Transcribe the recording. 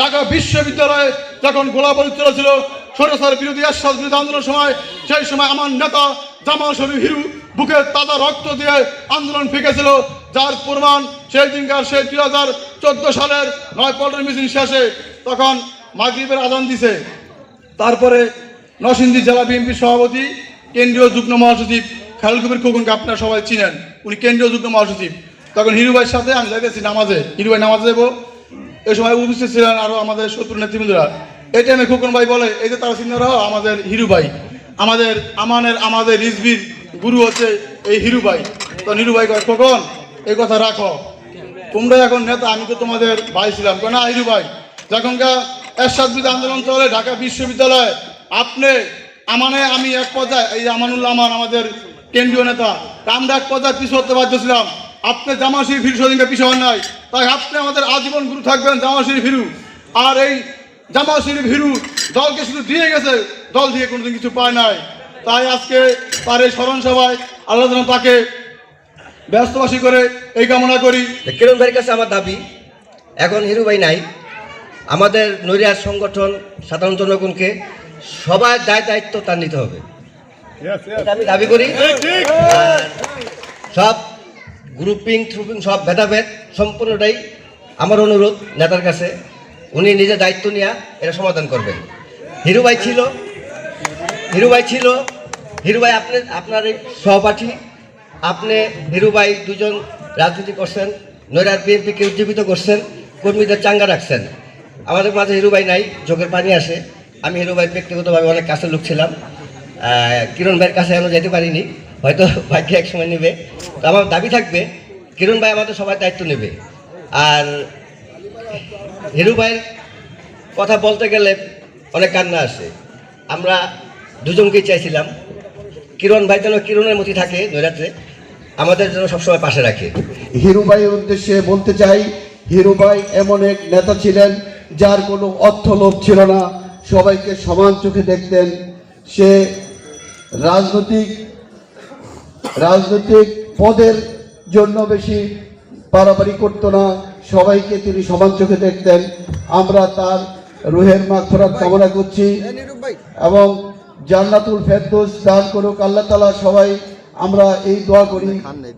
ঢাকা বিশ্ববিদ্যালয়ে যখন গোলাবারুদ চলেছিল সরকার বিরোধী আশ্বাস বিরোধী আন্দোলনের সময়, সেই সময় আমার নেতা জামাল শরীফ হিরু বুকে তাজা রক্ত দিয়ে আন্দোলন ফিকেছিল, যার প্রমাণ সেই দিনকার সেই দুই হাজার চোদ্দ সালের নয় পল্টন মিছিল শেষে তখন মাগরিবের আদান দিছে। তারপরে নরসিংদী জেলা বিএনপির সভাপতি, কেন্দ্রীয় যুগ্ম মহাসচিব খালেদ কবির খোকনকে আপনারা সবাই চিনেন, উনি কেন্দ্রীয় যুগ্ম মহাসচিব। তখন হিরু ভাইয়ের সাথে আমি যাইতেছি নামাজে। হিরু ভাই নামাজে যাব এই সময় উপস্থিত ছিলেন আরও আমাদের শত্রু নেতৃবৃন্দরা। এই টাইমে খোকন ভাই বলে, এই যে তারা সিনিয়র আমাদের হিরু ভাই। আমাদের আমানের আমাদের রিজবির গুরু হচ্ছে এই হিরু ভাই। তো হিরু ভাই কয়, খোকন, এই কথা রাখো। তোমরা এখন নেতা, আমি তো তোমাদের ভাই ছিলাম। কেন হিরু ভাই, যখনকার এরশাদ বিরোধী আন্দোলন চলে ঢাকা বিশ্ববিদ্যালয়ে, আপনি, আমানে আমি এক পর্যায়ে, এই আমানুল্লাহ আমান আমাদের কেন্দ্রীয় নেতা, আমরা এক পর্যায়ে পিছু হতে বাধ্য ছিলাম। আপনি জামাশির ফিরু সেদিনকে পিছু হন নাই। তাই আপনি আমাদের আজীবন গুরু থাকবেন জামাশির ফিরু। আর এই জামাশির ফিরু দলকে শুধু দিয়ে গেছে দল দিয়ে কোনোদিন কিছু পায় নাই। তাই আজকে তার এই স্মরণ সভায় আল্লাহ যেন তাকে ব্যস্তবাসী করে এই কামনা করি। কিরণ ভাইয়ের কাছে আমার দাবি এখন হিরু ভাই নাই। আমাদের নৈরাজ সংগঠন সাধারণ জনগণকে সবার দায় দায়িত্ব তার নিতে হবে। আমি দাবি করি। সব গ্রুপিং থ্রুপিং সব ভেদাভেদ সম্পূর্ণটাই আমার অনুরোধ নেতার কাছে। উনি নিজে দায়িত্ব নিয়ে এটা সমাধান করবেন। হিরু ভাই ছিল, হিরু ভাই ছিল, হিরু ভাই আপনি, আপনার সহপাঠী, আপনি হিরু ভাই দুজন রাজনীতি করছেন নৈরাট বিএনপিকে উজ্জীবিত করছেন, কর্মীদের চাঙ্গা রাখছেন। আমাদের মাঝে হিরু ভাই নাই, চোখের পানি আসে আমি হিরু ভাই ব্যক্তিগতভাবে অনেক কাছে লোক ছিলাম। কিরণ ভাইয়ের কাছে এখনও যেতে পারিনি। হয়তো ভাগ্য এক সময় নেবে। তো আমার দাবি থাকবে, কিরণ ভাই আমাদের সবার দায়িত্ব নেবে। আর হিরু ভাইয়ের কথা বলতে গেলে অনেক কান্না আসে। আমরা দুজনকেই চাইছিলাম, কিরণ ভাই যেন কিরণের মতি থাকে নৈরাত্রে, আমাদের জন্য সবসময় পাশে রাখে। হিরুভাইয়ের উদ্দেশ্যে বলতে চাই হিরুভাই এমন এক নেতা ছিলেন যার কোনো অর্থ লোভ ছিল না। সবাইকে সমান চোখে দেখতেন। সে রাজনৈতিক রাজনৈতিক পদের জন্য বেশি বাড়াবাড়ি করতো না। সবাইকে তিনি সমান চোখে দেখতেন। আমরা তার রুহের মাগফরাত কামনা করছি। এবং জান্নাতুল ফেরদোস দান করুক, আল্লাহ তালা সবাই আমরা এই দোয়া করি।